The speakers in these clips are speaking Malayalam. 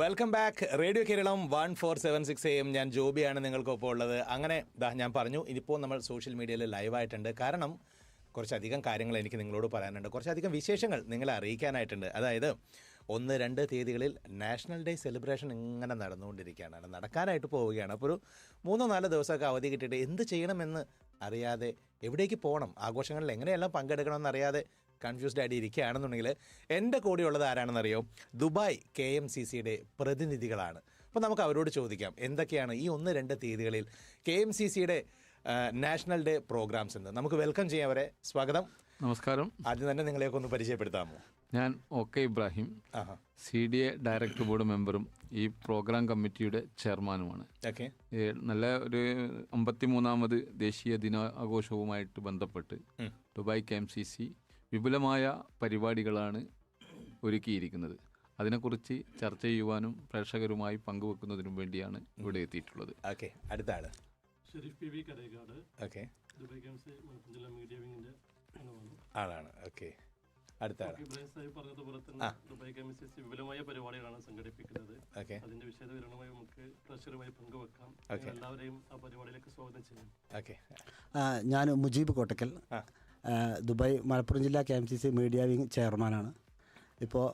Welcome back radio Keralam one four seven six M ഞാൻ ജോബിയാണ് നിങ്ങൾക്കൊപ്പം ഉള്ളത്. അങ്ങനെ ദാ ഞാൻ പറഞ്ഞു ഇനിയിപ്പോൾ നമ്മൾ സോഷ്യൽ മീഡിയയിൽ ലൈവായിട്ടുണ്ട് കാരണം കുറച്ചധികം കാര്യങ്ങൾ എനിക്ക് നിങ്ങളോട് പറയാനുണ്ട്. കുറച്ചധികം വിശേഷങ്ങൾ നിങ്ങളെ അറിയിക്കാനായിട്ടുണ്ട്. അതായത് ഒന്ന് രണ്ട് തീയതികളിൽ നാഷണൽ ഡേ സെലിബ്രേഷൻ ഇങ്ങനെ നടന്നുകൊണ്ടിരിക്കുകയാണ്. നടക്കാനായിട്ട് പോവുകയാണ്. അപ്പോൾ ഒരു മൂന്നോ നാലോ ദിവസമൊക്കെ അവധി കിട്ടിയിട്ട് എന്ത് ചെയ്യണമെന്ന് അറിയാതെ എവിടേക്ക് പോകണം? ആഘോഷങ്ങളിൽ എങ്ങനെയെല്ലാം പങ്കെടുക്കണമെന്ന് അറിയാതെ കൺഫ്യൂസ്ഡ് ആയിട്ട് ഇരിക്കുകയാണെന്നുണ്ടെങ്കിൽ എന്റെ കൂടെയുള്ളത് ആരാണെന്നറിയോ? ദുബായ് കെ എം സി സിയുടെ പ്രതിനിധികളാണ്. അപ്പോൾ നമുക്ക് അവരോട് ചോദിക്കാം എന്തൊക്കെയാണ് ഈ ഒന്ന് രണ്ട് തീയതികളിൽ കെ എം സി സിയുടെ നാഷണൽ ഡേ പ്രോഗ്രാംസ് എന്ന്? നമുക്ക് വെൽക്കം ചെയ്യാം അവരെ. സ്വാഗതം. നമസ്കാരം. ആദ്യം തന്നെ നിങ്ങളെയൊക്കെ ഒന്ന് പരിചയപ്പെടുത്താമോ? ഞാൻ okay Ibrahim. C D A director board മെമ്പറും ഈ പ്രോഗ്രാം കമ്മിറ്റിയുടെ ചെയർമാനുമാണ്. നല്ല ഒരു അമ്പത്തി മൂന്നാമത് ദേശീയ ദിനാഘോഷവുമായിട്ട് ബന്ധപ്പെട്ട് Dubai K M C C വിപുലമായ പരിപാടികളാണ് ഒരുക്കിയിരിക്കുന്നത്. അതിനെക്കുറിച്ച് ചർച്ച ചെയ്യുവാനും പ്രേക്ഷകരുമായി പങ്കുവെക്കുന്നതിനും വേണ്ടിയാണ് ഇവിടെ എത്തിയിട്ടുള്ളത്. ഓക്കെ അടുത്താണ് ആൾ Sharif P V Karekkad okay. Dubai games Malappuram ജില്ലാ മീഡിയ വിങ്ങിന്റെ അംഗമാണ് ആളാണ്. ഓക്കെ അടുത്ത ഇബ്രാഹിം സാഹിബ് പറഞ്ഞതുപോലെ തന്നെ ദുബായ് ഗെയിംസ് വിപുലമായ പരിപാടികളാണ് സംഘടിപ്പിക്കുന്നത്. ഓക്കെ. അതിന്റെ വിശദവിവരണമായി നമുക്ക് ട്രഷറുമായി പങ്കുവെക്കാം. എല്ലാവരെയും ആ പരിപാടിയിലേക്ക് സ്വാഗതം ചെയ്യും ഓക്കെ. ഞാൻ മുജീബ് കോട്ടക്കൽ. ദുബായ് മലപ്പുറം ജില്ലാ K M C C media wing ചെയർമാനാണ്. ഇപ്പോൾ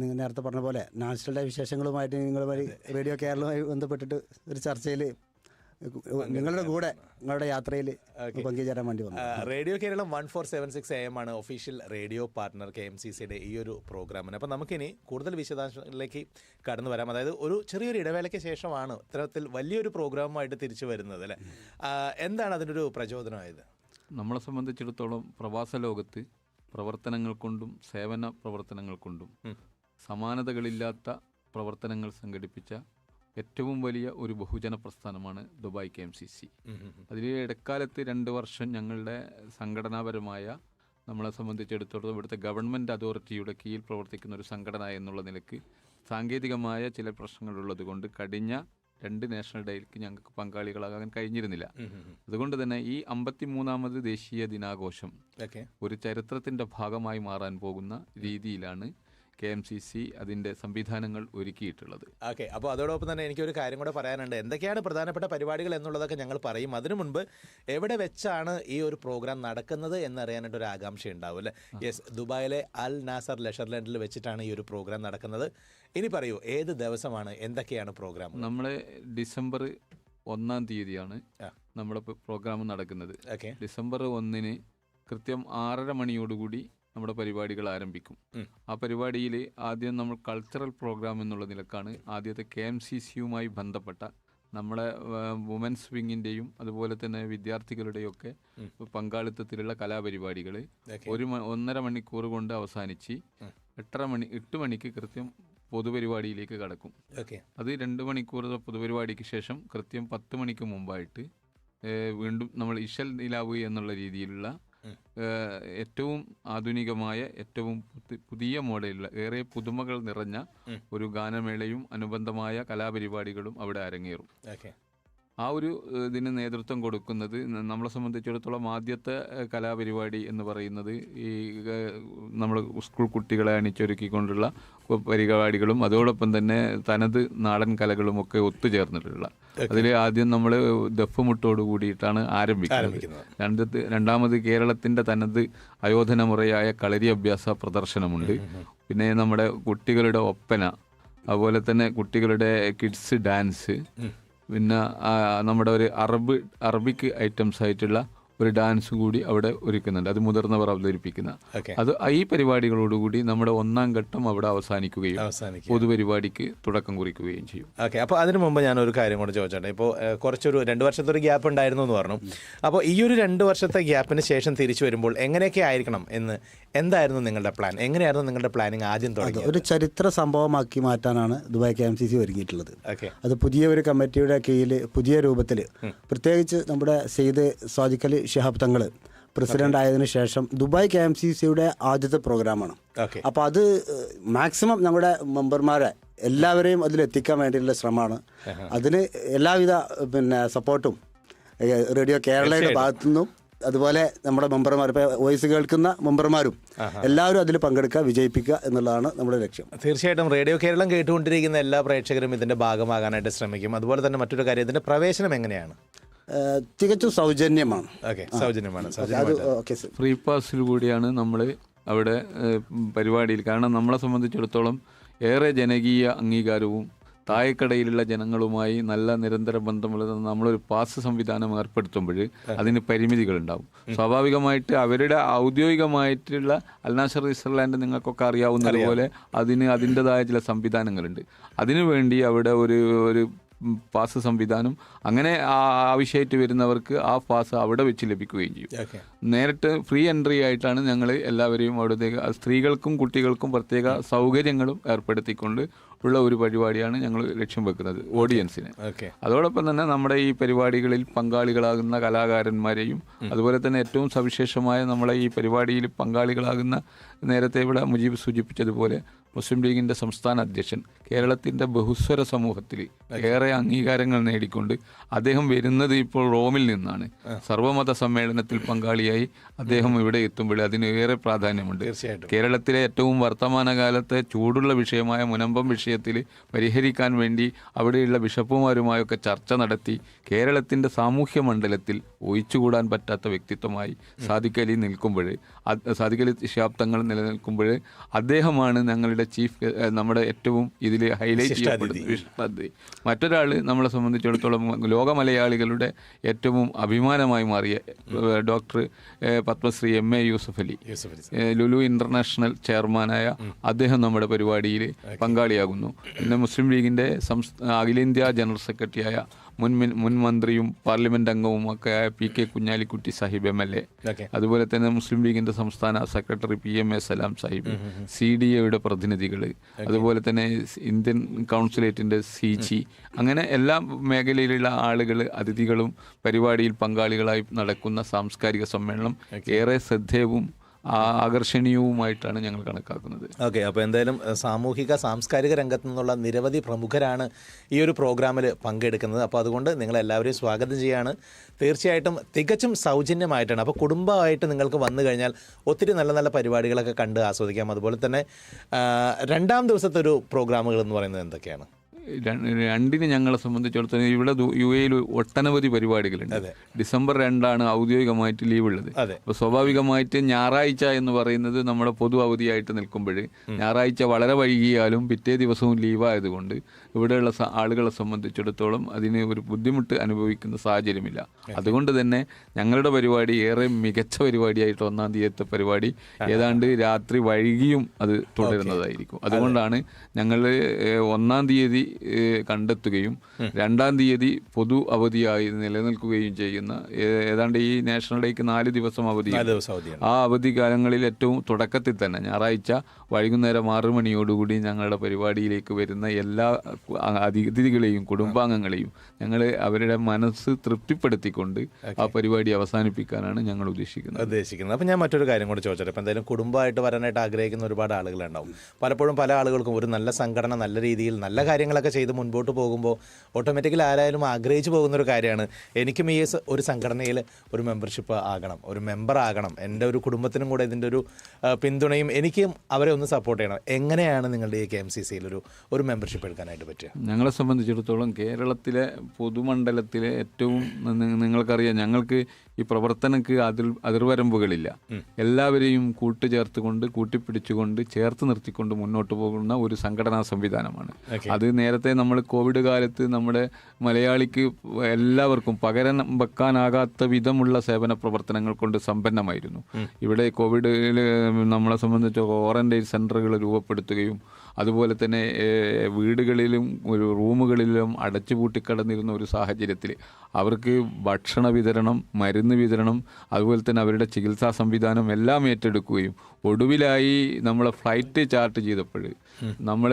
നിങ്ങൾ നേരത്തെ പറഞ്ഞ പോലെ നാഷണൽ ഡേ വിശേഷങ്ങളുമായിട്ട് നിങ്ങൾ വഴി റേഡിയോ കേരളവുമായി ബന്ധപ്പെട്ടിട്ട് ഒരു ചർച്ചയിൽ നിങ്ങളുടെ കൂടെ നിങ്ങളുടെ യാത്രയിൽ പങ്കുചേരാൻ വേണ്ടി വന്നു radio Keralam one four seven six A M ആണ് official radio partner K M C സിയുടെ ഈ ഒരു പ്രോഗ്രാമിന്. അപ്പോൾ നമുക്കിനി കൂടുതൽ വിശദാംശങ്ങളിലേക്ക് കടന്നു വരാം. അതായത് ഒരു ചെറിയൊരു ഇടവേളയ്ക്ക് ശേഷമാണ് ഇത്തരത്തിൽ വലിയൊരു പ്രോഗ്രാമുമായിട്ട് തിരിച്ചു വരുന്നത് അല്ലേ? എന്താണ് അതിന്റെ ഒരു പ്രചോദനമായത്? നമ്മളെ സംബന്ധിച്ചിടത്തോളം പ്രവാസ ലോകത്ത് പ്രവർത്തനങ്ങൾ കൊണ്ടും സേവന പ്രവർത്തനങ്ങൾ കൊണ്ടും സമാനതകളില്ലാത്ത പ്രവർത്തനങ്ങൾ സംഘടിപ്പിച്ച ഏറ്റവും വലിയ ഒരു ബഹുജന പ്രസ്ഥാനമാണ് Dubai K M C C. അതിൽ ഇടക്കാലത്ത് രണ്ട് വർഷം ഞങ്ങളുടെ സംഘടനാപരമായ നമ്മളെ സംബന്ധിച്ചിടത്തോളം ഇവിടുത്തെ ഗവൺമെന്റ് അതോറിറ്റിയുടെ കീഴിൽ പ്രവർത്തിക്കുന്ന ഒരു സംഘടന എന്നുള്ള നിലയ്ക്ക് സാങ്കേതികമായ ചില പ്രശ്നങ്ങളുള്ളത് കൊണ്ട് കഴിഞ്ഞ രണ്ട് നാഷണൽ ഡേയിലേക്ക് ഞങ്ങൾക്ക് പങ്കാളികളാകാൻ കഴിഞ്ഞിരുന്നില്ല. അതുകൊണ്ട് തന്നെ ഈ അമ്പത്തിമൂന്നാമത് ദേശീയ ദിനാഘോഷം ഒരു ചരിത്രത്തിന്റെ ഭാഗമായി മാറാൻ പോകുന്ന രീതിയിലാണ് കെ എം സി സി അതിന്റെ സംവിധാനങ്ങൾ ഒരുക്കിയിട്ടുള്ളത്. ഓക്കെ അപ്പോൾ അതോടൊപ്പം തന്നെ എനിക്കൊരു കാര്യം കൂടെ പറയാനുണ്ട്. എന്തൊക്കെയാണ് പ്രധാനപ്പെട്ട പരിപാടികൾ എന്നുള്ളതൊക്കെ ഞങ്ങൾ പറയും. അതിനു മുൻപ് എവിടെ വെച്ചാണ് ഈ ഒരു പ്രോഗ്രാം നടക്കുന്നത് എന്നറിയാനായിട്ട് ഒരു ആകാംക്ഷ ഉണ്ടാവും അല്ലേ? യെസ് ദുബായിലെ അൽ നാസർ ലെഷർലാൻഡിൽ വെച്ചിട്ടാണ് ഈ ഒരു പ്രോഗ്രാം നടക്കുന്നത്. ഇനി പറയൂ ഏത് ദിവസമാണ് എന്തൊക്കെയാണ് പ്രോഗ്രാം? നമ്മൾ ഡിസംബർ ഒന്നാം തീയതിയാണ്. നമ്മുടെ പ്രോഗ്രാം നടക്കുന്നത്. ഓക്കെ. ഡിസംബർ ഒന്നിന് കൃത്യം ആറര മണിയോടുകൂടി നമ്മുടെ പരിപാടികൾ ആരംഭിക്കും. ആ പരിപാടിയിൽ ആദ്യം നമ്മൾ കൾച്ചറൽ പ്രോഗ്രാം എന്നുള്ള നിലക്കാണ് ആദ്യത്തെ കെ എം സി സിയുമായി ബന്ധപ്പെട്ട നമ്മുടെ വുമൻസ് വിങ്ങിന്റെയും അതുപോലെ തന്നെ വിദ്യാർത്ഥികളുടെയും ഒക്കെ പങ്കാളിത്തത്തിലുള്ള കലാപരിപാടികൾ ഒരു ഒന്നര മണിക്കൂർ കൊണ്ട് അവസാനിച്ച്. എട്ടര മണി എട്ട് മണിക്ക് കൃത്യം പൊതുപരിപാടിയിലേക്ക് കടക്കും. അത് രണ്ട് മണിക്കൂർ പൊതുപരിപാടിക്ക് ശേഷം കൃത്യം പത്ത് മണിക്ക് മുമ്പായിട്ട് വീണ്ടും നമ്മൾ ഇഷൽ നിലാവ് എന്നുള്ള രീതിയിലുള്ള ഏറ്റവും ആധുനികമായ ഏറ്റവും പുതിയ മോഡലുള്ള ഏറെ പുതുമകൾ നിറഞ്ഞ ഒരു ഗാനമേളയും അനുബന്ധമായ കലാപരിപാടികളും അവിടെ അരങ്ങേറും. ആ ഒരു ഇതിന് നേതൃത്വം കൊടുക്കുന്നത് നമ്മളെ സംബന്ധിച്ചിടത്തോളം ആദ്യത്തെ കലാപരിപാടി എന്ന് പറയുന്നത് ഈ നമ്മൾ സ്കൂൾ കുട്ടികളെ അണിച്ചൊരുക്കിക്കൊണ്ടുള്ള പരിപാടികളും അതോടൊപ്പം തന്നെ തനത് നാടൻ കലകളും ഒക്കെ ഒത്തുചേർന്നിട്ടുള്ള. അതിൽ ആദ്യം നമ്മൾ ദഫ്മുട്ടോട് കൂടിയിട്ടാണ് ആരംഭിക്കുന്നത്. രണ്ടത് രണ്ടാമത് കേരളത്തിന്റെ തനത് അയോധന മുറയായ കളരി അഭ്യാസ പ്രദർശനമുണ്ട്. പിന്നെ നമ്മുടെ കുട്ടികളുടെ ഒപ്പന അതുപോലെ തന്നെ കുട്ടികളുടെ കിഡ്സ് ഡാൻസ്. പിന്നെ നമ്മുടെ ഒരു അറബ് അറബിക് ഐറ്റംസ് ആയിട്ടുള്ള ഒരു ഡാൻസും കൂടി അവിടെ ഒരുക്കുന്നുണ്ട്. അത് മുതിർന്നവർ അവതരിപ്പിക്കുന്ന. ഓക്കെ അത് ഈ പരിപാടികളോടുകൂടി നമ്മുടെ ഒന്നാം ഘട്ടം അവിടെ അവസാനിക്കുകയും അവസാനിക്കും പൊതുപരിപാടിക്ക് തുടക്കം കുറിക്കുകയും ചെയ്യും. ഓക്കെ അപ്പോൾ അതിനു മുമ്പ് ഞാൻ ഒരു കാര്യം കൂടെ ചോദിച്ചോട്ടെ. ഇപ്പോൾ കുറച്ചൊരു രണ്ട് വർഷത്തെ ഒരു ഗ്യാപ്പ് ഉണ്ടായിരുന്നു എന്ന് പറഞ്ഞു. അപ്പോൾ ഈ ഒരു രണ്ട് വർഷത്തെ ഗ്യാപ്പിന് ശേഷം തിരിച്ചു വരുമ്പോൾ എങ്ങനെയൊക്കെ ആയിരിക്കണം എന്ന് എന്തായിരുന്നു നിങ്ങളുടെ പ്ലാൻ എങ്ങനെയായിരുന്നു നിങ്ങളുടെ പ്ലാനിങ് ആദ്യം തുടങ്ങി ഒരു ചരിത്ര സംഭവമാക്കി മാറ്റാനാണ് Dubai K M C C ഒരുങ്ങിയിട്ടുള്ളത്. Okay അത് പുതിയ ഒരു കമ്മിറ്റിയുടെ കീഴിൽ പുതിയ രൂപത്തിൽ പ്രത്യേകിച്ച് നമ്മുടെ സെയ്ദ് സ്വാദിഖ് അലി ഷിഹാബ് തങ്ങൾ പ്രസിഡന്റ് ആയതിനു ശേഷം ദുബായ് കെ എം സി സിയുടെ ആദ്യത്തെ പ്രോഗ്രാമാണ്. അപ്പൊ അപ്പോൾ അത് മാക്സിമം നമ്മുടെ മെമ്പർമാരെ എല്ലാവരെയും അതിലെത്തിക്കാൻ വേണ്ടിയിട്ടുള്ള ശ്രമമാണ്. അതിന് എല്ലാവിധ പിന്നെ സപ്പോർട്ടും റേഡിയോ കേരളയുടെ ഭാഗത്തു നിന്നും അതുപോലെ നമ്മുടെ മെമ്പർമാർ ഇപ്പോൾ വോയിസ് കേൾക്കുന്ന മെമ്പർമാരും എല്ലാവരും അതിൽ പങ്കെടുക്കുക വിജയിപ്പിക്കുക എന്നുള്ളതാണ് നമ്മുടെ ലക്ഷ്യം. തീർച്ചയായിട്ടും റേഡിയോ കേരളം കേട്ടുകൊണ്ടിരിക്കുന്ന എല്ലാ പ്രേക്ഷകരും ഇതിന്റെ ഭാഗമാകാനായിട്ട് ശ്രമിക്കും. അതുപോലെ തന്നെ മറ്റൊരു കാര്യം ഇതിന്റെ പ്രവേശനം എങ്ങനെയാണ്? തികച്ചും സൗജന്യമാണ്. ഓക്കെ സൗജന്യമാണ് സൗജന്യമായിട്ട്. ഫ്രീ പാസിൽ കൂടിയാണ് നമ്മൾ അവിടെ പരിപാടിയിൽ. കാരണം നമ്മളെ സംബന്ധിച്ചിടത്തോളം ഏറെ ജനകീയ അംഗീകാരവും താഴെക്കടയിലുള്ള ജനങ്ങളുമായി നല്ല നിരന്തര ബന്ധമുള്ള നമ്മളൊരു പാസ് സംവിധാനം ഏർപ്പെടുത്തുമ്പോൾ അതിന് പരിമിതികളുണ്ടാവും. സ്വാഭാവികമായിട്ട് അവരുടെ ഔദ്യോഗികമായിട്ടുള്ള അൽനാസർ ഇസ്രലാൻഡ് നിങ്ങൾക്കൊക്കെ അറിയാവുന്നതുപോലെ അതിന് അതിന്റെതായ ചില സംവിധാനങ്ങളുണ്ട്. അതിനുവേണ്ടി അവിടെ ഒരു ഒരു പാസ് സംവിധാനം. അങ്ങനെ ആ- ആവശ്യമായിട്ട് വരുന്നവർക്ക് ആ പാസ് അവിടെ വെച്ച് ലഭിക്കുകയും ചെയ്യും. നേരിട്ട് ഫ്രീ എൻട്രി ആയിട്ടാണ് ഞങ്ങൾ എല്ലാവരെയും അവിടത്തേക്ക് സ്ത്രീകൾക്കും കുട്ടികൾക്കും പ്രത്യേക സൗകര്യങ്ങളും ഏർപ്പെടുത്തിക്കൊണ്ട് ഉള്ള ഒരു പരിപാടിയാണ് ഞങ്ങൾ ലക്ഷ്യം വെക്കുന്നത് ഓഡിയൻസിന്. അതോടൊപ്പം തന്നെ നമ്മുടെ ഈ പരിപാടികളിൽ പങ്കാളികളാകുന്ന കലാകാരന്മാരെയും അതുപോലെ തന്നെ ഏറ്റവും സവിശേഷമായ നമ്മളെ ഈ പരിപാടിയിൽ പങ്കാളികളാകുന്ന നേരത്തെ ഇവിടെ മുജീബ് സൂചിപ്പിച്ചതുപോലെ മുസ്ലിം ലീഗിന്റെ സംസ്ഥാന അധ്യക്ഷൻ കേരളത്തിന്റെ ബഹുസ്വര സമൂഹത്തിൽ ഏറെ അംഗീകാരങ്ങൾ നേടിക്കൊണ്ട് അദ്ദേഹം വരുന്നത് ഇപ്പോൾ റോമിൽ നിന്നാണ്. സർവമത സമ്മേളനത്തിൽ പങ്കാളിയായി അദ്ദേഹം ഇവിടെ എത്തുമ്പോൾ അതിന് ഏറെ പ്രാധാന്യമുണ്ട്. തീർച്ചയായിട്ടും. കേരളത്തിലെ ഏറ്റവും വർത്തമാനകാലത്തെ ചൂടുള്ള വിഷയമായ മുനമ്പം വിഷയത്തിൽ പരിഹരിക്കാൻ വേണ്ടി അവിടെയുള്ള ബിഷപ്പുമാരുമായൊക്കെ ചർച്ച നടത്തി കേരളത്തിന്റെ സാമൂഹ്യ മണ്ഡലത്തിൽ ഒഴിച്ചുകൂടാൻ പറ്റാത്ത വ്യക്തിത്വമായി സാധിക്കലി നിൽക്കുമ്പോൾ സാദിഖ് ശാബ്ദങ്ങൾ നിലനിൽക്കുമ്പോൾ അദ്ദേഹമാണ് ഞങ്ങളുടെ ചീഫ് നമ്മുടെ ഏറ്റവും ഇതിൽ ഹൈലൈറ്റ് ചെയ്യപ്പെടുന്നത് മറ്റൊരാൾ നമ്മളെ സംബന്ധിച്ചിടത്തോളം ലോക മലയാളികളുടെ ഏറ്റവും അഭിമാനമായി മാറിയ doctor Padmashri M A Yusuff Ali. Lulu international ചെയർമാനായ അദ്ദേഹം നമ്മുടെ പരിപാടിയിൽ പങ്കാളിയാകുന്നു. പിന്നെ മുസ്ലിം ലീഗിന്റെ സംസ്- അഖിലേന്ത്യാ ജനറൽ സെക്രട്ടറിയായ മുൻ മിൻ- മന്ത്രിയും പാർലമെന്റ് അംഗവും ഒക്കെ ആയ P K Kunhalikutty Sahib M L A. അതുപോലെ തന്നെ മുസ്ലിം ലീഗിന്റെ സംസ്ഥാന secretary P M A Salam Sahib C D എയുടെ പ്രതിനിധികൾ അതുപോലെ തന്നെ ഇന്ത്യൻ കൗൺസിലേറ്റിന്റെ സി ജി. അങ്ങനെ എല്ലാ മേഖലയിലുള്ള ആളുകൾ അതിഥികളും പരിപാടിയിൽ പങ്കാളികളായി നടക്കുന്ന സാംസ്കാരിക സമ്മേളനം ഏറെ ശ്രദ്ധേയവും ആകർഷണീയവുമായിട്ടാണ് ഞങ്ങൾ കണക്കാക്കുന്നത്. ഓക്കെ അപ്പോൾ എന്തായാലും സാമൂഹിക സാംസ്കാരിക രംഗത്തു നിന്നുള്ള നിരവധി പ്രമുഖരാണ് ഈ ഒരു പ്രോഗ്രാമിൽ പങ്കെടുക്കുന്നത്. അപ്പോൾ അതുകൊണ്ട് നിങ്ങളെല്ലാവരെയും സ്വാഗതം ചെയ്യുകയാണ് തീർച്ചയായിട്ടും തികച്ചും സൗജന്യമായിട്ടാണ്. അപ്പോൾ കുടുംബമായിട്ട് നിങ്ങൾക്ക് വന്നു കഴിഞ്ഞാൽ ഒത്തിരി നല്ല നല്ല പരിപാടികളൊക്കെ കണ്ട് ആസ്വദിക്കാം. അതുപോലെ തന്നെ രണ്ടാം ദിവസത്തെ ഒരു പ്രോഗ്രാമുകൾ എന്ന് പറയുന്നത് എന്തൊക്കെയാണ്? രണ്ടിന് ഞങ്ങളെ സംബന്ധിച്ചിടത്തോളം ഇവിടെ യു എയിൽ ഒട്ടനവധി പരിപാടികളുണ്ട്. ഡിസംബർ രണ്ടാണ് ഔദ്യോഗികമായിട്ട് ലീവ് ഉള്ളത്. അപ്പൊ അപ്പോൾ സ്വാഭാവികമായിട്ട് ഞായറാഴ്ച എന്ന് പറയുന്നത് നമ്മുടെ പൊതു അവധിയായിട്ട് നിൽക്കുമ്പോൾ ഞായറാഴ്ച വളരെ വൈകിയാലും പിറ്റേ ദിവസവും ലീവായതുകൊണ്ട് ഇവിടെയുള്ള ആളുകളെ സംബന്ധിച്ചിടത്തോളം അതിന് ഒരു ബുദ്ധിമുട്ട് അനുഭവിക്കുന്ന സാഹചര്യമില്ല. അതുകൊണ്ട് തന്നെ ഞങ്ങളുടെ പരിപാടി ഏറെ മികച്ച പരിപാടിയായിട്ട് ഒന്നാം തീയതിയത്തെ പരിപാടി. ഏതാണ്ട് രാത്രി വൈകിയും അത് തുടരുന്നതായിരിക്കും. അതുകൊണ്ടാണ് ഞങ്ങൾ ഒന്നാം തീയതി കണ്ടെത്തുകയും രണ്ടാം തീയതി പൊതു അവധിയായി നിലനിൽക്കുകയും ചെയ്യുന്ന ഏതാണ്ട് ഈ നാഷണൽ ഡേക്ക് നാല് ദിവസം അവധി. ആ അവധി കാലങ്ങളിൽ ഏറ്റവും തുടക്കത്തിൽ തന്നെ ഞായറാഴ്ച വൈകുന്നേരം ആറു മണിയോടുകൂടി ഞങ്ങളുടെ പരിപാടിയിലേക്ക് വരുന്ന എല്ലാ അതിഥികളെയും കുടുംബാംഗങ്ങളെയും ഞങ്ങൾ അവരുടെ മനസ്സ് തൃപ്തിപ്പെടുത്തിക്കൊണ്ട് ആ പരിപാടി അവസാനിപ്പിക്കാനാണ് ഞങ്ങൾ ഉദ്ദേശിക്കുന്നത്. ഉദ്ദേശിക്കുന്നത്. അപ്പം ഞാൻ മറ്റൊരു കാര്യം കൂടി ചോദിച്ചത് അപ്പോൾ എന്തായാലും കുടുംബമായിട്ട് വരാനായിട്ട് ആഗ്രഹിക്കുന്ന ഒരുപാട് ആളുകളുണ്ടാവും. പലപ്പോഴും പല ആളുകൾക്കും ഒരു നല്ല സംഘടന നല്ല രീതിയിൽ നല്ല കാര്യങ്ങളൊക്കെ ചെയ്ത് മുൻപോട്ട് പോകുമ്പോൾ ഓട്ടോമാറ്റിക്കലി ആരായാലും ആഗ്രഹിച്ചു പോകുന്ന ഒരു കാര്യമാണ്. എനിക്കും ഈ ഒരു സംഘടനയിൽ ഒരു മെമ്പർഷിപ്പ് ആകണം ഒരു മെമ്പർ ആകണം. എന്റെ ഒരു കുടുംബത്തിനും കൂടെ ഇതിന്റെ ഒരു പിന്തുണയും എനിക്കും അവരെ ഒന്ന് സപ്പോർട്ട് ചെയ്യണം. എങ്ങനെയാണ് നിങ്ങളുടെ ഈ കെ എം സി സിയിൽ ഒരു ഒരു മെമ്പർഷിപ്പ് എടുക്കാനായിട്ട് പറ്റുക? ഞങ്ങളെ സംബന്ധിച്ചിടത്തോളം കേരളത്തിലെ പൊതുമണ്ഡലത്തിലെ ഏറ്റവും നിങ്ങൾക്കറിയാം ഞങ്ങൾക്ക് ഈ പ്രവർത്തനക്ക് അതിർ അതിർവരമ്പുകളില്ല. എല്ലാവരെയും കൂട്ടുചേർത്തുകൊണ്ട് കൂട്ടിപ്പിടിച്ചുകൊണ്ട് ചേർത്ത് നിർത്തിക്കൊണ്ട് മുന്നോട്ട് പോകുന്ന ഒരു സംഘടനാ സംവിധാനമാണ്. അത് നേരത്തെ നമ്മൾ കോവിഡ് കാലത്ത് നമ്മുടെ മലയാളിക്ക് എല്ലാവർക്കും പകരം വെക്കാനാകാത്ത വിധമുള്ള സേവന പ്രവർത്തനങ്ങൾ കൊണ്ട് സമ്പന്നമായിരുന്നു. ഇവിടെ കോവിഡിൽ നമ്മളെ സംബന്ധിച്ച് ക്വാറന്റൈൻ സെന്ററുകൾ രൂപപ്പെടുത്തുകയും അതുപോലെ തന്നെ വീടുകളിലും ഒരു റൂമുകളിലും അടച്ചുപൂട്ടിക്കിടന്നിരുന്ന ഒരു സാഹചര്യത്തിൽ അവർക്ക് ഭക്ഷണ വിതരണം മരുന്ന് വിതരണം അതുപോലെ തന്നെ അവരുടെ ചികിത്സാ സംവിധാനം എല്ലാം ഏറ്റെടുക്കുകയും ഒടുവിലായി നമ്മൾ ഫ്ലൈറ്റ് ചാർട്ട് ചെയ്തപ്പോൾ നമ്മൾ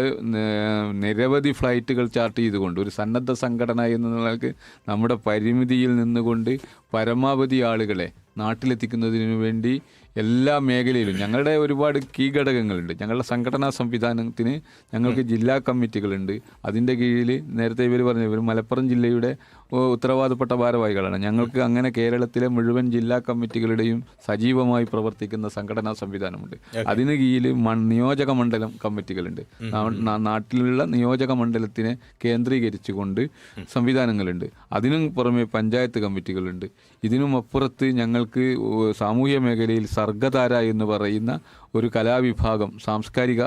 നിരവധി ഫ്ലൈറ്റുകൾ ചാർട്ട് ചെയ്തുകൊണ്ട് ഒരു സന്നദ്ധ സംഘടന എന്ന നിലയ്ക്ക് നമ്മുടെ പരിമിതിയിൽ നിന്നുകൊണ്ട് പരമാവധി ആളുകളെ നാട്ടിലെത്തിക്കുന്നതിനു വേണ്ടി എല്ലാ മേഖലയിലും ഞങ്ങളുടെ ഒരുപാട് കീ ഘടകങ്ങളുണ്ട്. ഞങ്ങളുടെ സംഘടനാ സംവിധാനത്തിന് ഞങ്ങൾക്ക് ജില്ലാ കമ്മിറ്റികളുണ്ട്. അതിന്റെ കീഴിൽ നേരത്തെ ഇവർ പറഞ്ഞ ഇവർ മലപ്പുറം ജില്ലയുടെ ഉത്തരവാദപ്പെട്ട ഭാരവാഹികളാണ്. ഞങ്ങൾക്ക് അങ്ങനെ കേരളത്തിലെ മുഴുവൻ ജില്ലാ കമ്മിറ്റികളുടെയും സജീവമായി പ്രവർത്തിക്കുന്ന സംഘടനാ സംവിധാനമുണ്ട്. അതിന് കീഴിൽ നിയോജക മണ്ഡലം കമ്മിറ്റികളുണ്ട്. നാട്ടിലുള്ള നിയോജക മണ്ഡലത്തിനെ കേന്ദ്രീകരിച്ചുകൊണ്ട് സംവിധാനങ്ങളുണ്ട്. അതിനും പുറമെ പഞ്ചായത്ത് കമ്മിറ്റികളുണ്ട്. ഇതിനും അപ്പുറത്ത് ഞങ്ങൾക്ക് സാമൂഹ്യ മേഖലയിൽ സർഗധാര എന്ന് പറയുന്ന ഒരു കലാവിഭാഗം സാംസ്കാരിക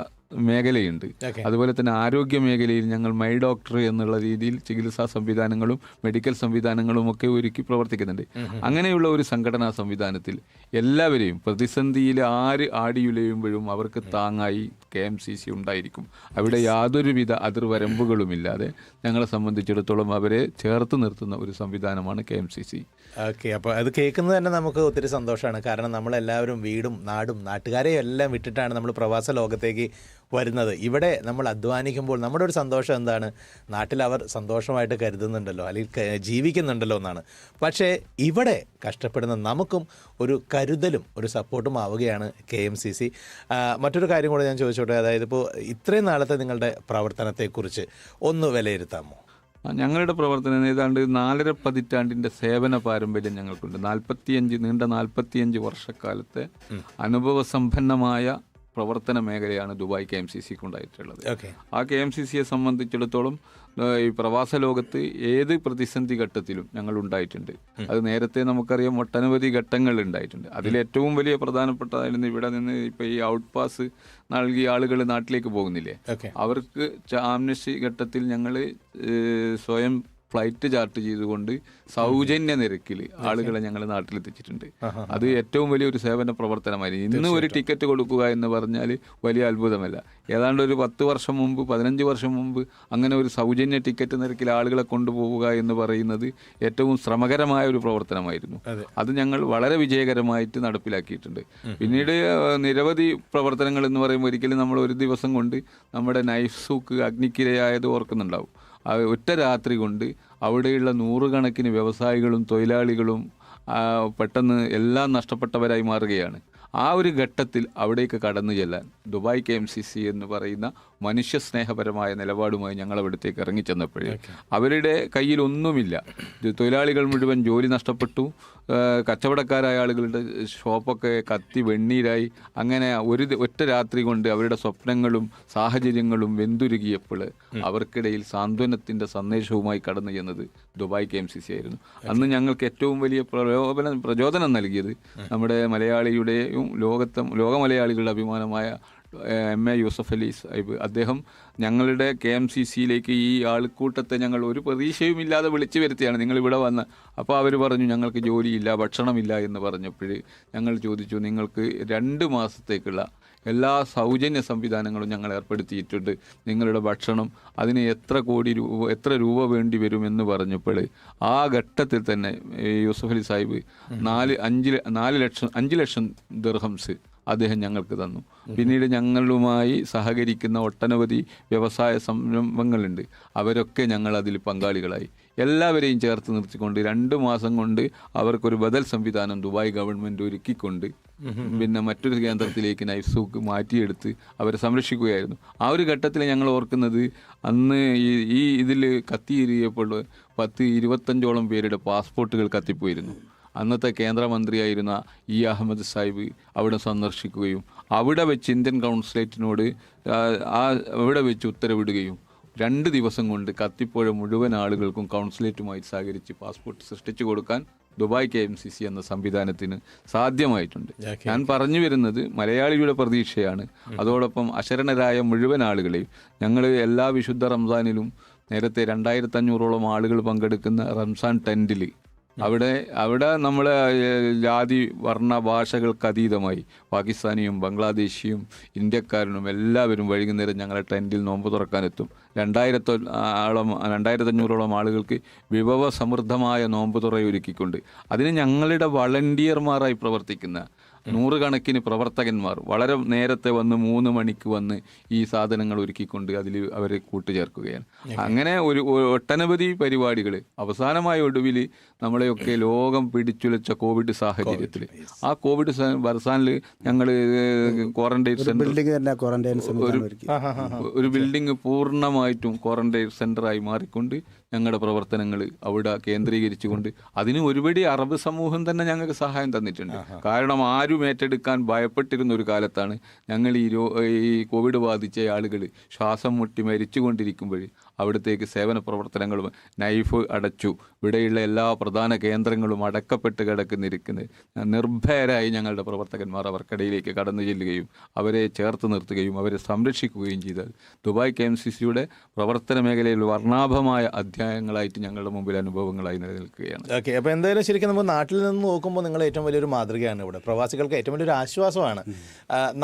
മേഖലയുണ്ട്. അതുപോലെ തന്നെ ആരോഗ്യ മേഖലയിൽ ഞങ്ങൾ മൈ ഡോക്ടർ എന്നുള്ള രീതിയിൽ ചികിത്സാ സംവിധാനങ്ങളും മെഡിക്കൽ സംവിധാനങ്ങളും ഒക്കെ ഒരുക്കി പ്രവർത്തിക്കുന്നുണ്ട്. അങ്ങനെയുള്ള ഒരു സംഘടനാ സംവിധാനത്തിൽ എല്ലാവരെയും പ്രതിസന്ധിയിൽ ആര് ആടിയുലയുമ്പോഴും അവർക്ക് താങ്ങായി കെ എം സി സി ഉണ്ടായിരിക്കും. അവിടെ യാതൊരുവിധ അതിർവരമ്പുകളുമില്ലാതെ ഞങ്ങളെ സംബന്ധിച്ചിടത്തോളം അവരെ ചേർത്ത് നിർത്തുന്ന ഒരു സംവിധാനമാണ് K M C C. Okay. അപ്പോൾ അത് കേൾക്കുന്നത് തന്നെ നമുക്ക് ഒത്തിരി സന്തോഷമാണ്. കാരണം നമ്മളെല്ലാവരും വീടും നാടും നാട്ടുകാരെയും എല്ലാം വിട്ടിട്ടാണ് നമ്മൾ പ്രവാസ ലോകത്തേക്ക് വരുന്നത്. ഇവിടെ നമ്മൾ അധ്വാനിക്കുമ്പോൾ നമ്മുടെ ഒരു സന്തോഷം എന്താണ്? നാട്ടിൽ അവർ സന്തോഷമായിട്ട് കരുതുന്നുണ്ടല്ലോ അല്ലെങ്കിൽ ജീവിക്കുന്നുണ്ടല്ലോ എന്നാണ്. പക്ഷേ ഇവിടെ കഷ്ടപ്പെടുന്ന നമുക്കും ഒരു കരുതലും ഒരു സപ്പോർട്ടും ആവുകയാണ് കെ എം സി സി. മറ്റൊരു കാര്യം കൂടെ ഞാൻ ചോദിച്ചോട്ടെ അതായത് ഇപ്പോൾ ഇത്രയും നാളത്തെ നിങ്ങളുടെ പ്രവർത്തനത്തെക്കുറിച്ച് ഒന്ന് വിലയിരുത്താമോ? ഞങ്ങളുടെ പ്രവർത്തനം ഏതാണ്ട് നാലര പതിറ്റാണ്ടിന്റെ സേവന പാരമ്പര്യം ഞങ്ങൾക്കുണ്ട്. നാൽപ്പത്തിയഞ്ച് നീണ്ട നാൽപ്പത്തിയഞ്ച് വർഷക്കാലത്തെ അനുഭവ സമ്പന്നമായ പ്രവർത്തന മേഖലയാണ് ദുബായ് കെ എം സി സിക്ക് ഉണ്ടായിട്ടുള്ളത്. ആ കെ എം സി സിയെ സംബന്ധിച്ചിടത്തോളം ഈ പ്രവാസ ലോകത്ത് ഏത് പ്രതിസന്ധി ഘട്ടത്തിലും ഞങ്ങൾ ഉണ്ടായിട്ടുണ്ട്. അത് നേരത്തെ നമുക്കറിയാം ഒട്ടനവധി ഘട്ടങ്ങൾ ഉണ്ടായിട്ടുണ്ട്. അതിൽ ഏറ്റവും വലിയ പ്രധാനപ്പെട്ടതായിരുന്നു ഇവിടെ നിന്ന് ഇപ്പൊ ഈ ഔട്ട് പാസ് നൽകിയ ആളുകൾ നാട്ടിലേക്ക് പോകുന്നില്ലേ? അവർക്ക് ആംനസ്റ്റി ഘട്ടത്തിൽ ഞങ്ങൾ സ്വയം ഫ്ലൈറ്റ് ചാർട്ട് ചെയ്തുകൊണ്ട് സൗജന്യ നിരക്കിൽ ആളുകളെ ഞങ്ങൾ നാട്ടിലെത്തിച്ചിട്ടുണ്ട്. അത് ഏറ്റവും വലിയൊരു സേവന പ്രവർത്തനമായിരുന്നു. ഇന്ന് ഒരു ടിക്കറ്റ് കൊടുക്കുക എന്ന് പറഞ്ഞാൽ വലിയ അത്ഭുതമല്ല. ഏതാണ്ട് ഒരു പത്ത് വർഷം മുമ്പ് പതിനഞ്ച് വർഷം മുമ്പ് അങ്ങനെ ഒരു സൗജന്യ ടിക്കറ്റ് നിരക്കിൽ ആളുകളെ കൊണ്ടുപോവുക എന്ന് പറയുന്നത് ഏറ്റവും ശ്രമകരമായ ഒരു പ്രവർത്തനമായിരുന്നു. അത്. ഞങ്ങൾ വളരെ വിജയകരമായിട്ട് നടപ്പിലാക്കിയിട്ടുണ്ട്. പിന്നീട് നിരവധി പ്രവർത്തനങ്ങൾ എന്ന് പറയുമ്പോൾ ഒരിക്കലും നമ്മൾ ഒരു ദിവസം കൊണ്ട് നമ്മുടെ നൈഫ് സൂക്ക് അഗ്നിക്കിരയായത് ഓർക്കുന്നുണ്ടാവും. ഒറ്റ രാത്രി കൊണ്ട് അവിടെയുള്ള നൂറുകണക്കിന് വ്യവസായികളും തൊഴിലാളികളും പെട്ടെന്ന് എല്ലാം നഷ്ടപ്പെട്ടവരായി മാറുകയാണ്. ആ ഒരു ഘട്ടത്തിൽ അവിടേക്ക് കടന്നു ചെല്ലാൻ Dubai K M C C എന്ന് പറയുന്ന മനുഷ്യ സ്നേഹപരമായ നിലപാടുമായി ഞങ്ങൾ അവിടത്തേക്ക് ഇറങ്ങിച്ചെന്നപ്പോഴേ അവരുടെ കയ്യിലൊന്നുമില്ല. തൊഴിലാളികൾ മുഴുവൻ ജോലി നഷ്ടപ്പെട്ടു. കച്ചവടക്കാരായ ആളുകളുടെ ഷോപ്പൊക്കെ കത്തി വെണ്ണീരായി. അങ്ങനെ ഒരു ഒറ്റ രാത്രി കൊണ്ട് അവരുടെ സ്വപ്നങ്ങളും സാഹചര്യങ്ങളും വെന്തുരുകിയപ്പോൾ അവർക്കിടയിൽ സാന്ത്വനത്തിന്റെ സന്ദേശവുമായി കടന്നു ചെന്നത് Dubai K M C C ആയിരുന്നു. അന്ന് ഞങ്ങൾക്ക് ഏറ്റവും വലിയ പ്രലോഭനം പ്രചോദനം നൽകിയത് നമ്മുടെ മലയാളിയുടെയും ലോകത്തെ ലോക മലയാളികളുടെ അഭിമാനമായ എം എ യൂസഫ് അലി സാഹിബ്. അദ്ദേഹം ഞങ്ങളുടെ കെ എം സി സിയിലേക്ക് ഈ ആൾക്കൂട്ടത്തെ ഞങ്ങൾ ഒരു പ്രതീക്ഷയും ഇല്ലാതെ വിളിച്ചു വരുത്തിയാണ്. നിങ്ങൾ ഇവിടെ വന്ന് അപ്പോൾ അവർ പറഞ്ഞു ഞങ്ങൾക്ക് ജോലിയില്ല ഭക്ഷണമില്ല എന്ന് പറഞ്ഞപ്പോൾ ഞങ്ങൾ ചോദിച്ചു നിങ്ങൾക്ക് രണ്ട് മാസത്തേക്കുള്ള എല്ലാ സൗജന്യ സംവിധാനങ്ങളും ഞങ്ങൾ ഏർപ്പെടുത്തിയിട്ടുണ്ട്. നിങ്ങളുടെ ഭക്ഷണം അതിന് എത്ര കോടി രൂപ എത്ര രൂപ വേണ്ടി വരുമെന്ന് പറഞ്ഞപ്പോൾ ആ ഘട്ടത്തിൽ തന്നെ യൂസഫ് അലി സാഹിബ് നാല് അഞ്ച് നാല് ലക്ഷം അഞ്ച് ലക്ഷം ദിർഹംസ് അദ്ദേഹം ഞങ്ങൾക്ക് തന്നു. പിന്നീട് ഞങ്ങളുമായി സഹകരിക്കുന്ന ഒട്ടനവധി വ്യവസായ സംരംഭങ്ങളുണ്ട്. അവരൊക്കെ ഞങ്ങൾ അതിൽ പങ്കാളികളായി. എല്ലാവരെയും ചേർത്ത് നിർത്തിക്കൊണ്ട് രണ്ട് മാസം കൊണ്ട് അവർക്കൊരു ബദൽ സംവിധാനം ദുബായ് ഗവൺമെന്റ് ഒരുക്കിക്കൊണ്ട് പിന്നെ മറ്റൊരു കേന്ദ്രത്തിലേക്ക് നൈഫ്സൂക്ക് മാറ്റിയെടുത്ത് അവരെ സംരക്ഷിക്കുകയായിരുന്നു. ആ ഒരു ഘട്ടത്തിൽ ഞങ്ങൾ ഓർക്കുന്നത് അന്ന് ഈ ഈ ഇതിൽ കത്തിയിരിയപ്പോൾ പത്ത് ഇരുപത്തഞ്ചോളം പേരുടെ പാസ്പോർട്ടുകൾ കത്തിപ്പോയിരുന്നു. അന്നത്തെ കേന്ദ്രമന്ത്രിയായിരുന്ന ഇ അഹമ്മദ് സാഹിബ് അവിടെ സന്ദർശിക്കുകയും അവിടെ വെച്ച് ഇന്ത്യൻ കൗൺസിലേറ്റിനോട് ആ, അവിടെ വെച്ച് ഉത്തരവിടുകയും രണ്ട് ദിവസം കൊണ്ട് കത്തിപ്പോഴ മുഴുവൻ ആളുകൾക്കും കൗൺസിലേറ്റുമായി സഹകരിച്ച് പാസ്പോർട്ട് സൃഷ്ടിച്ചു കൊടുക്കാൻ Dubai K M C C എന്ന സംവിധാനത്തിന് സാധ്യമായിട്ടുണ്ട്. ഞാൻ പറഞ്ഞു വരുന്നത് മലയാളിയുടെ പ്രതീക്ഷയാണ്. അതോടൊപ്പം അശരണരായ മുഴുവൻ ആളുകളെയും ഞങ്ങൾ എല്ലാ വിശുദ്ധ റംസാനിലും നേരത്തെ രണ്ടായിരത്തഞ്ഞൂറോളം ആളുകൾ പങ്കെടുക്കുന്ന റംസാൻ ടെന്റിൽ അവിടെ അവിടെ നമ്മൾ ജാതി വർണ ഭാഷകൾക്ക് അതീതമായി. പാകിസ്ഥാനിയും ബംഗ്ലാദേശിയും ഇന്ത്യക്കാരനും എല്ലാവരും വൈകുന്നേരം ഞങ്ങളെ ടെന്റിൽ നോമ്പ് തുറക്കാനെത്തും. രണ്ടായിരത്തോ ആളം രണ്ടായിരത്തഞ്ഞൂറോളം ആളുകൾക്ക് വിഭവ സമൃദ്ധമായ നോമ്പ് തുറ ഒരുക്കിക്കൊണ്ട് അതിന് ഞങ്ങളുടെ വളണ്ടിയർമാരായി പ്രവർത്തിക്കുന്ന നൂറുകണക്കിന് പ്രവർത്തകന്മാർ വളരെ നേരത്തെ വന്ന് മൂന്ന് മണിക്ക് വന്ന് ഈ സാധനങ്ങൾ ഒരുക്കിക്കൊണ്ട് അതിൽ അവരെ കൂട്ടുചേർക്കുകയാണ്. അങ്ങനെ ഒരു ഒട്ടനവധി പരിപാടികൾ അവസാനമായ ഒടുവിൽ നമ്മളെയൊക്കെ ലോകം പിടിച്ചുലച്ച കോവിഡ് സാഹചര്യത്തിൽ. ആ കോവിഡ് വർസാനിൽ ഞങ്ങൾ ക്വാറന്റൈൻ സെന്റർ ഒരു ബിൽഡിംഗ് പൂർണമായിട്ടും ക്വാറന്റൈൻ സെന്ററായി മാറിക്കൊണ്ട് ഞങ്ങളുടെ പ്രവർത്തനങ്ങൾ അവിടെ കേന്ദ്രീകരിച്ചുകൊണ്ട് അതിന് ഒരുപടി അറബ് സമൂഹം തന്നെ ഞങ്ങൾക്ക് സഹായം തന്നിട്ടുണ്ട്. കാരണം ആരും ഏറ്റെടുക്കാൻ ഭയപ്പെട്ടിരുന്ന ഒരു കാലത്താണ് ഞങ്ങൾ ഈ ഈ കോവിഡ് ബാധിച്ച ആളുകൾ ശ്വാസം മുട്ടി മരിച്ചുകൊണ്ടിരിക്കുമ്പോൾ അവിടത്തേക്ക് സേവന പ്രവർത്തനങ്ങളും നൈഫ് അടച്ചു. ഇവിടെയുള്ള എല്ലാ പ്രധാന കേന്ദ്രങ്ങളും അടക്കപ്പെട്ട് കിടക്കുന്നിരിക്കുന്നത്. നിർഭയരായി ഞങ്ങളുടെ പ്രവർത്തകന്മാർ അവർക്കിടയിലേക്ക് കടന്നു ചെല്ലുകയും അവരെ ചേർത്ത് നിർത്തുകയും അവരെ സംരക്ഷിക്കുകയും ചെയ്താൽ. ദുബായ് കെ എം സി സിയുടെ പ്രവർത്തന മേഖലയിൽ വർണാഭമായ അധ്യായങ്ങളായിട്ട് ഞങ്ങളുടെ മുമ്പിൽ അനുഭവങ്ങളായി നിലനിൽക്കുകയാണ്. ഓക്കെ അപ്പോൾ എന്തായാലും ശരിക്കും നമ്മൾ നാട്ടിൽ നിന്ന് നോക്കുമ്പോൾ നിങ്ങൾ ഏറ്റവും വലിയൊരു മാതൃകയാണ് ഇവിടെ. പ്രവാസികൾക്ക് ഏറ്റവും വലിയൊരു ആശ്വാസമാണ്.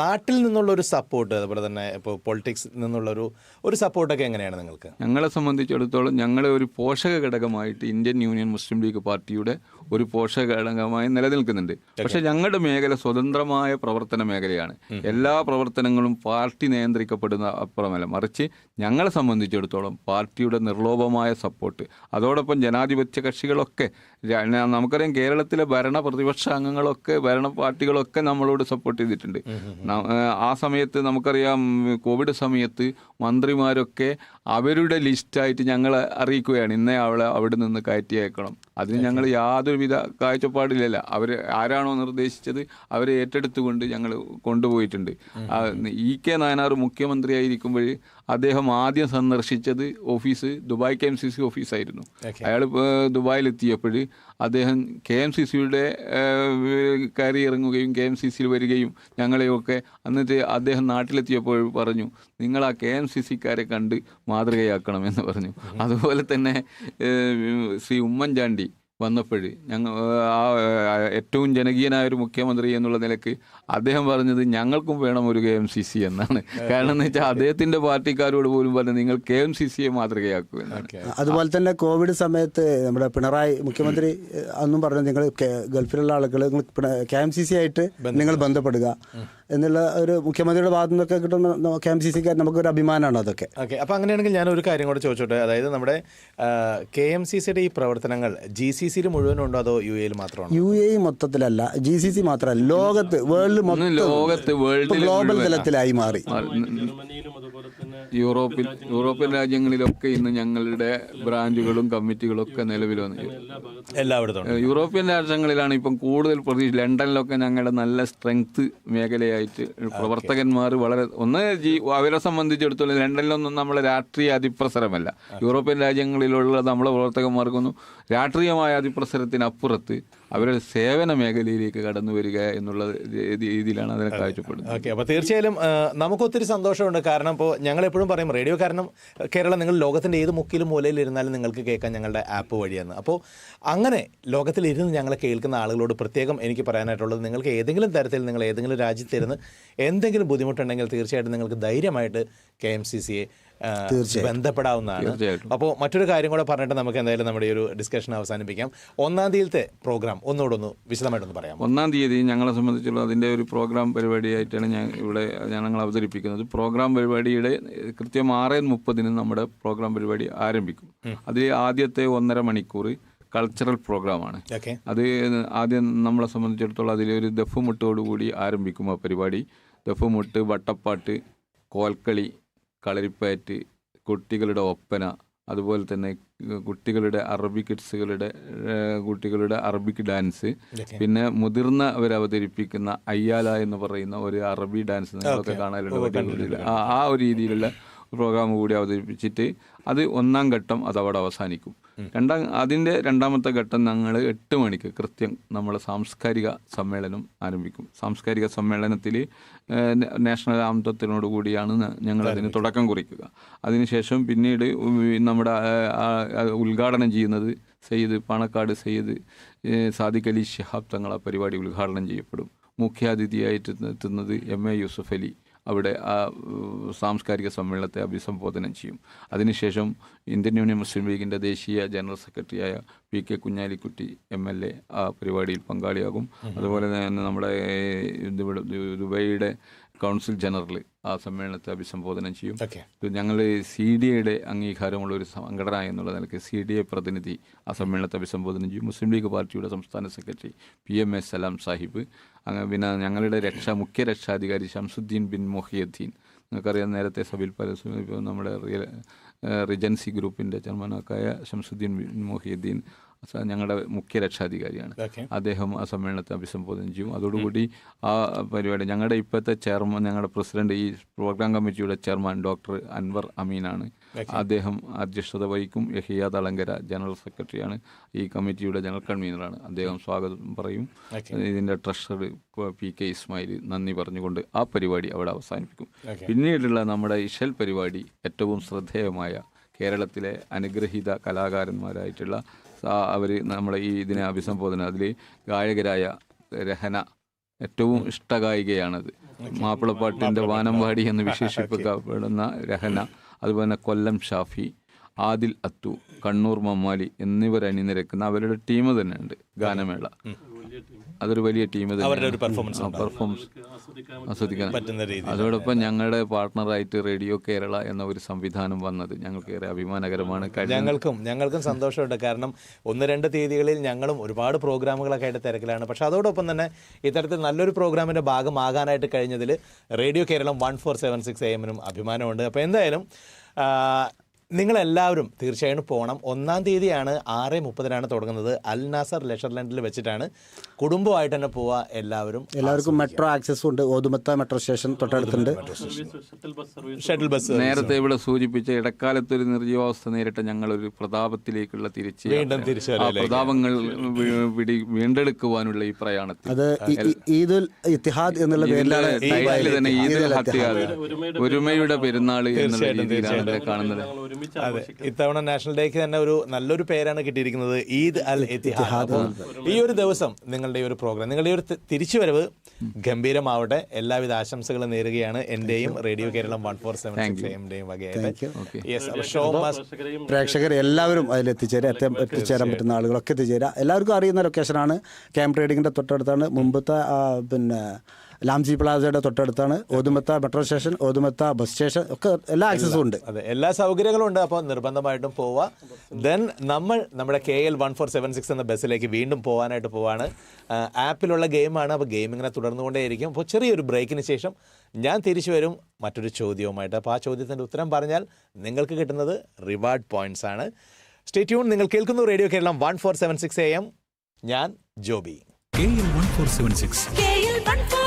നാട്ടിൽ നിന്നുള്ള ഒരു സപ്പോർട്ട് അതുപോലെ തന്നെ ഇപ്പോൾ പൊളിറ്റിക്സ് നിന്നുള്ളൊരു ഒരു സപ്പോർട്ടൊക്കെ എങ്ങനെയാണ് നിങ്ങൾക്ക്? ഞങ്ങളെ സംബന്ധിച്ചിടത്തോളം ഞങ്ങളെ ഒരു പോഷക ഘടകമായിട്ട് ഇന്ത്യൻ യൂണിയൻ മുസ്ലിം ലീഗ് പാർട്ടിയുടെ ഒരു പോഷക ഘടകമായി നിലനിൽക്കുന്നുണ്ട്. പക്ഷെ ഞങ്ങളുടെ മേഖല സ്വതന്ത്രമായ പ്രവർത്തന മേഖലയാണ്. എല്ലാ പ്രവർത്തനങ്ങളും പാർട്ടി നിയന്ത്രിക്കപ്പെടുന്ന അപ്പുറമല്ല മറിച്ച് ഞങ്ങളെ സംബന്ധിച്ചിടത്തോളം പാർട്ടിയുടെ നിർലോഭമായ സപ്പോർട്ട്. അതോടൊപ്പം ജനാധിപത്യ കക്ഷികളൊക്കെ നമുക്കറിയാം കേരളത്തിലെ ഭരണ പ്രതിപക്ഷ അംഗങ്ങളൊക്കെ ഭരണ പാർട്ടികളൊക്കെ നമ്മളോട് സപ്പോർട്ട് ചെയ്തിട്ടുണ്ട്. ആ സമയത്ത് നമുക്കറിയാം കോവിഡ് സമയത്ത് മന്ത്രിമാരൊക്കെ അവരുടെ ലിസ്റ്റായിട്ട് ഞങ്ങളെ അറിയിക്കുകയാണ്. ഇന്നേ അവളെ അവിടെ നിന്ന് കയറ്റി അയക്കണം. അതിന് ഞങ്ങൾ യാതൊരുവിധ കാഴ്ചപ്പാടില്ലല്ല. അവർ ആരാണോ നിർദ്ദേശിച്ചത് അവരെ ഏറ്റെടുത്തുകൊണ്ട് ഞങ്ങൾ കൊണ്ടുപോയിട്ടുണ്ട്. ഇ കെ നായനാർ മുഖ്യമന്ത്രിയായിരിക്കുമ്പോൾ അദ്ദേഹം ആദ്യം സന്ദർശിച്ചത് office Dubai K M C C ഓഫീസായിരുന്നു. അയാൾ ദുബായിലെത്തിയപ്പോൾ അദ്ദേഹം കെ എം സി സിയുടെ കയറി ഇറങ്ങുകയും കെ എം സി സിയിൽ വരികയും ഞങ്ങളെയൊക്കെ എന്നിട്ട് അദ്ദേഹം നാട്ടിലെത്തിയപ്പോൾ പറഞ്ഞു നിങ്ങൾ ആ കെ എം സി സിക്കാരെ കണ്ട് മാതൃകയാക്കണം എന്ന് പറഞ്ഞു അതുപോലെ തന്നെ ശ്രീ ഉമ്മൻചാണ്ടി വന്നപ്പോൾ ഞങ്ങൾ ആ ഏറ്റവും ജനകീയനായ ഒരു മുഖ്യമന്ത്രി എന്നുള്ള നിലയ്ക്ക് അദ്ദേഹം പറഞ്ഞത് ഞങ്ങൾക്കും വേണം ഒരു കെ എം സി സി എന്നാണ്. കാരണം എന്ന് വെച്ചാൽ അദ്ദേഹത്തിന്റെ പാർട്ടിക്കാരോട് പോലും പറഞ്ഞു നിങ്ങൾ കെ എം സി സിയെ മാതൃകയാക്കൂ എന്നാണ്. അതുപോലെ തന്നെ കോവിഡ് സമയത്ത് നമ്മുടെ പിണറായി മുഖ്യമന്ത്രി അന്നും പറഞ്ഞു നിങ്ങൾ ഗൾഫിലുള്ള ആളുകൾ നിങ്ങൾ കെ എം സി സി ആയിട്ട് നിങ്ങൾ ബന്ധപ്പെടുക. എന്നുള്ള ഒരു മുഖ്യമന്ത്രിയുടെ ഭാഗത്തു നിന്നൊക്കെ കിട്ടുന്ന കെ എം സി സിക്കാർ നമുക്കൊരു അഭിമാനമാണ് അതൊക്കെ. ഓക്കെ അപ്പോൾ അങ്ങനെയാണെങ്കിൽ ഞാൻ ഒരു കാര്യം കൂടെ ചോദിച്ചോട്ടെ? അതായത് നമ്മുടെ കെ എം സി സിയുടെ ഈ പ്രവർത്തനങ്ങൾ ജി സി സിയിൽ മുഴുവനും ഉണ്ടോ അതോ യു എയിൽ മാത്രമാണ്? യു എ മൊത്തത്തിലല്ല ജി സി സി മാത്രമല്ല ലോകത്ത് വേൾഡ് മൊത്തം ലോകത്ത് വേൾഡ് ഗ്ലോബൽ തലത്തിലായി മാറി. ജർമ്മനിയിലും അതുപോലെ തന്നെ യൂറോപ്പിൽ യൂറോപ്യൻ രാജ്യങ്ങളിലൊക്കെ ഇന്ന് ഞങ്ങളുടെ ബ്രാഞ്ചുകളും കമ്മിറ്റികളും ഒക്കെ നിലവിൽ വന്നു. എല്ലായിടത്തും ഉണ്ട്. യൂറോപ്യൻ രാജ്യങ്ങളിലാണ് ഇപ്പം കൂടുതൽ പ്രതീക്ഷ. ലണ്ടനിലൊക്കെ ഞങ്ങളുടെ നല്ല സ്ട്രെങ്ത് മേഖലയായിട്ട് പ്രവർത്തകന്മാർ വളരെ ഒന്ന് ജീ അവരെ സംബന്ധിച്ചിടത്തോളം ലണ്ടനിലൊന്നും നമ്മളെ രാഷ്ട്രീയ അതിപ്രസരമല്ല. യൂറോപ്യൻ രാജ്യങ്ങളിലുള്ള നമ്മളെ പ്രവർത്തകന്മാർക്കൊന്നും രാഷ്ട്രീയമായ അതിപ്രസരത്തിനപ്പുറത്ത് അവരുടെ സേവന മേഖലയിലേക്ക് കടന്നു വരിക എന്നുള്ള രീതി- രീതിയിലാണ് അതിനെ കാഴ്ചപ്പെടുന്നത്. ഓക്കെ അപ്പോൾ തീർച്ചയായും നമുക്കൊത്തിരി സന്തോഷമുണ്ട്. കാരണം ഇപ്പോൾ ഞങ്ങൾ എപ്പോഴും പറയും റേഡിയോ കാരണം കേരളം നിങ്ങൾ ലോകത്തിന്റെ ഏത് മുക്കിലും മൂലയിൽ ഇരുന്നാലും നിങ്ങൾക്ക് കേൾക്കാൻ ഞങ്ങളുടെ ആപ്പ് വഴിയാണ് അപ്പോൾ അങ്ങനെ ലോകത്തിലിരുന്ന് ഞങ്ങളെ കേൾക്കുന്ന ആളുകളോട് പ്രത്യേകം എനിക്ക് പറയാനായിട്ടുള്ളത് നിങ്ങൾക്ക് ഏതെങ്കിലും തരത്തിൽ നിങ്ങൾ ഏതെങ്കിലും രാജ്യത്തിരുന്ന് എന്തെങ്കിലും ബുദ്ധിമുട്ടുണ്ടെങ്കിൽ തീർച്ചയായിട്ടും നിങ്ങൾക്ക് ധൈര്യമായിട്ട് കെ എം സി സിയെ ബന്ധപ്പെടാവുന്നതാണ്. അപ്പോൾ മറ്റൊരു കാര്യം കൂടെ പറഞ്ഞിട്ട് നമുക്ക് എന്തായാലും നമ്മുടെ ഒരു ഡിസ്കഷൻ അവസാനിപ്പിക്കാം. ഒന്നാം തീയതിയിലത്തെ പ്രോഗ്രാം ഒന്നുകൂടെ ഒന്ന് വിശദമായിട്ടൊന്ന് പറയാം ഒന്നാം തീയതി ഞങ്ങളെ സംബന്ധിച്ചുള്ള അതിന്റെ ഒരു പ്രോഗ്രാം പരിപാടിയായിട്ടാണ് ഞാൻ ഇവിടെ ഞങ്ങൾ അവതരിപ്പിക്കുന്നത്. പ്രോഗ്രാം പരിപാടിയുടെ കൃത്യം ആറ് മുപ്പതിന് നമ്മുടെ പ്രോഗ്രാം പരിപാടി ആരംഭിക്കും. അതിൽ ആദ്യത്തെ ഒന്നര മണിക്കൂർ കൾച്ചറൽ പ്രോഗ്രാമാണ് അത് ആദ്യം നമ്മളെ സംബന്ധിച്ചിടത്തോളം അതിലൊരു ദഫുമുട്ടോടുകൂടി ആരംഭിക്കും ആ പരിപാടി. ദഫുമുട്ട് വട്ടപ്പാട്ട് കോൽക്കളി കളരിപ്പയറ്റ് കുട്ടികളുടെ ഒപ്പന അതുപോലെ തന്നെ കുട്ടികളുടെ അറബി കിഡ്സുകളുടെ കുട്ടികളുടെ അറബിക് ഡാൻസ്. പിന്നെ മുതിർന്ന അവരവതരിപ്പിക്കുന്ന അയ്യാല എന്ന് പറയുന്ന ഒരു അറബി ഡാൻസ് നിങ്ങളൊക്കെ കാണാറുണ്ട് ആ ആ ഒരു രീതിയിലുള്ള പ്രോഗ്രാം കൂടി അവതരിപ്പിച്ചിട്ട് അത് ഒന്നാം ഘട്ടം അത് അവിടെ അവസാനിക്കും. രണ്ടാം അതിന്റെ രണ്ടാമത്തെ ഘട്ടം ഞങ്ങൾ എട്ട് മണിക്ക് കൃത്യം നമ്മൾ സാംസ്കാരിക സമ്മേളനം ആരംഭിക്കും. സാംസ്കാരിക സമ്മേളനത്തിൽ നാഷണൽ ആന്തത്തിനോട് കൂടിയാണ് ഞങ്ങൾ അതിന് തുടക്കം കുറിക്കുക. അതിനുശേഷം പിന്നീട് നമ്മുടെ ഉദ്ഘാടനം ചെയ്യുന്നത് സയ്യിദ് പാണക്കാട് സയ്യിദ് സാദിഖലി സാദിഖ് അലി ശിഹാബ് തങ്ങൾ ആ പരിപാടി ഉദ്ഘാടനം ചെയ്യപ്പെടും. മുഖ്യാതിഥിയായിട്ട് എത്തുന്നത് എം എ യൂസഫ് അലി. അവിടെ ആ സാംസ്കാരിക സമ്മേളനത്തെ അഭിസംബോധന ചെയ്യും. അതിനുശേഷം ഇന്ത്യൻ യൂണിയൻ മുസ്ലിം ലീഗിന്റെ ദേശീയ ജനറൽ സെക്രട്ടറിയായ P K Kunhalikutty M L A ആ പരിപാടിയിൽ പങ്കാളിയാകും. അതുപോലെ തന്നെ നമ്മുടെ ദുബൈയുടെ കൗൺസിൽ ജനറൽ ആ സമ്മേളനത്തെ അഭിസംബോധന ചെയ്യും. ഞങ്ങൾ സി ഡി എയുടെ അംഗീകാരമുള്ള ഒരു സംഘടന എന്നുള്ള നിലയ്ക്ക് സി ഡി എ പ്രതിനിധി ആ സമ്മേളനത്തെ അഭിസംബോധന ചെയ്യും. മുസ്ലിം ലീഗ് പാർട്ടിയുടെ സംസ്ഥാന secretary P M S Salam Sahib അങ്ങനെ പിന്നെ ഞങ്ങളുടെ രക്ഷ മുഖ്യ രക്ഷാധികാരി ഷംസുദ്ദീൻ ബിൻ മൊഹിയുദ്ദീൻ. നിങ്ങൾക്കറിയാം നേരത്തെ സബിൽ പരസ്യം ഇപ്പോൾ നമ്മുടെ റിയൽ റിജൻസി ഗ്രൂപ്പിന്റെ ചെയർമാനായ ഷംസുദ്ദീൻ ബിൻ മൊഹിയുദ്ദീൻ ഞങ്ങളുടെ മുഖ്യ രക്ഷാധികാരിയാണ്. അദ്ദേഹം ആ സമ്മേളനത്തെ അഭിസംബോധന ചെയ്യും. അതോടുകൂടി ആ പരിപാടി ഞങ്ങളുടെ ഇപ്പോഴത്തെ ചെയർമാൻ ഞങ്ങളുടെ പ്രസിഡന്റ് ഈ പ്രോഗ്രാം കമ്മിറ്റിയുടെ ചെയർമാൻ ഡോക്ടർ അൻവർ അമീനാണ്. അദ്ദേഹം അധ്യക്ഷത വഹിക്കും. യഹിയ തളങ്കര ജനറൽ സെക്രട്ടറിയാണ്. ഈ കമ്മിറ്റിയുടെ ജനറൽ കൺവീനറാണ്. അദ്ദേഹം സ്വാഗതം പറയും. ഇതിന്റെ ട്രഷറർ പി കെ ഇസ്മായിൽ നന്ദി പറഞ്ഞുകൊണ്ട് ആ പരിപാടി അവിടെ അവസാനിപ്പിക്കും. പിന്നീടുള്ള നമ്മുടെ ഇഷൽ പരിപാടി ഏറ്റവും ശ്രദ്ധേയമായ കേരളത്തിലെ അനുഗ്രഹീത കലാകാരന്മാരായിട്ടുള്ള അവർ നമ്മളെ ഈ ഇതിനെ അഭിസംബോധന അതിൽ ഗായകരായ രഹന ഏറ്റവും ഇഷ്ടഗായികയാണത്. മാപ്പിളപ്പാട്ടിന്റെ വാനമ്പാടി എന്ന് വിശേഷിപ്പിക്കപ്പെടുന്ന രഹന അതുപോലെ തന്നെ കൊല്ലം ഷാഫി ആദിൽ അത്തു കണ്ണൂർ മമ്മാലി എന്നിവരണിനിരക്കുന്ന അവരുടെ ടീം തന്നെയുണ്ട് ഗാനമേള. അതൊരു വലിയ ടീം അവരുടെ ഒരു പെർഫോമൻസ് ആസ്വദിക്കാൻ പറ്റുന്ന രീതി അതോടൊപ്പം ഞങ്ങളുടെ പാർട്ണറായിട്ട് റേഡിയോ കേരള എന്ന ഒരു സംവിധാനം വന്നത് ഞങ്ങൾക്ക് ഏറെ അഭിമാനകരമാണ് ഞങ്ങൾക്കും ഞങ്ങൾക്കും സന്തോഷമുണ്ട്. കാരണം ഒന്ന് രണ്ട് തീയതികളിൽ ഞങ്ങളും ഒരുപാട് പ്രോഗ്രാമുകളൊക്കെ ആയിട്ട് തിരക്കിലാണ്. പക്ഷെ അതോടൊപ്പം തന്നെ ഇത്തരത്തിൽ നല്ലൊരു പ്രോഗ്രാമിന്റെ ഭാഗമാകാനായിട്ട് കഴിഞ്ഞതിൽ radio Keralam one four seven six A എമ്മിനും അഭിമാനമുണ്ട്. അപ്പോൾ എന്തായാലും നിങ്ങളെല്ലാവരും തീർച്ചയായും പോകണം ഒന്നാം തീയതിയാണ് ആറ് മുപ്പതിനാണ് തുടങ്ങുന്നത്. അൽ നാസർ ലെഷർലൻഡിൽ വെച്ചിട്ടാണ് കുടുംബമായിട്ട് തന്നെ പോവുക എല്ലാവരും. എല്ലാവർക്കും മെട്രോ ആക്സസ് ഉണ്ട്. ഓതുമത്ത മെട്രോ സ്റ്റേഷൻ തൊട്ടടുത്തുണ്ട്. ഷട്ടിൽ ബസ് നേരത്തെ ഇവിടെ സൂചിപ്പിച്ച ഇടക്കാലത്ത് ഒരു നിർജീവാവസ്ഥ നേരിട്ട ഒരു പ്രതാപത്തിലേക്കുള്ള തിരിച്ച് വീണ്ടും തിരിച്ചു ആ പ്രതാപങ്ങൾ പിടി വീണ്ടെടുക്കുവാനുള്ള ഈ പ്രയാണത്തിൽ. അത് ഈദുൽ ഇത്തിഹാദ് എന്നുള്ള പേരിലാണ് തന്നെ ഈദുൽ ഹത്തിയാദ് ഒരുമയുടെ പെരുന്നാൾ എന്നുള്ള രീതിയിലാണ് കാണുന്നത്. ഒരുമിച്ച് അതെ ഇത്തവണ നാഷണൽ ഡേക്ക് തന്നെ ഒരു നല്ലൊരു പേരാണ് കിട്ടിയിരിക്കുന്നത് ഈദ് അൽ എത്തിഹാദ് ഈ ഒരു ദിവസം നിങ്ങളുടെ ഈ ഒരു പ്രോഗ്രാം നിങ്ങളുടെ ഈ ഒരു തിരിച്ചു തിരിച്ചുവരവ് ഗംഭീരമാവട്ടെ. എല്ലാവിധ ആശംസകളും നേരുകയാണ് എന്റെയും radio Keralam one four seven എമ്മിന്റെയും വകയായിട്ട് പ്രേക്ഷകർ എല്ലാവരും അതിൽ എത്തിച്ചേരാ എത്തിച്ചേരാൻ പറ്റുന്ന ആളുകളൊക്കെ എത്തിച്ചേരാ. എല്ലാവർക്കും അറിയുന്ന ലൊക്കേഷനാണ് ക്യാമ്പ് ട്രേഡിങ്ങിന്റെ തൊട്ടടുത്താണ്. മുമ്പത്തെ പിന്നെ ലാംജി പ്ലാസയുടെ തൊട്ടടുത്താണ് Oud Metha metro station Oud Metha bus station ഒക്കെ എല്ലാ ആക്സസും ഉണ്ട്. അതെ എല്ലാ സൗകര്യങ്ങളും ഉണ്ട്. അപ്പോൾ നിർബന്ധമായിട്ടും പോവുക ദെൻ നമ്മൾ നമ്മുടെ K L one four seven six എന്ന ബസ്സിലേക്ക് വീണ്ടും പോകാനായിട്ട് പോവാണ്. ആപ്പിലുള്ള ഗെയിമാണ്. അപ്പോൾ ഗെയിം ഇങ്ങനെ തുടർന്നുകൊണ്ടേയിരിക്കും. അപ്പോൾ ചെറിയൊരു ബ്രേക്കിന് ശേഷം ഞാൻ തിരിച്ചു വരും മറ്റൊരു ചോദ്യവുമായിട്ട്. അപ്പോൾ ആ ചോദ്യത്തിന്റെ ഉത്തരം പറഞ്ഞാൽ നിങ്ങൾക്ക് കിട്ടുന്നത് റിവാർഡ് പോയിന്റ്സ് ആണ്. സ്റ്റേ ട്യൂൺ നിങ്ങൾ കേൾക്കുന്നു radio Keralam one four seven six A M ഞാൻ ജോബി. KL 1476. KL 147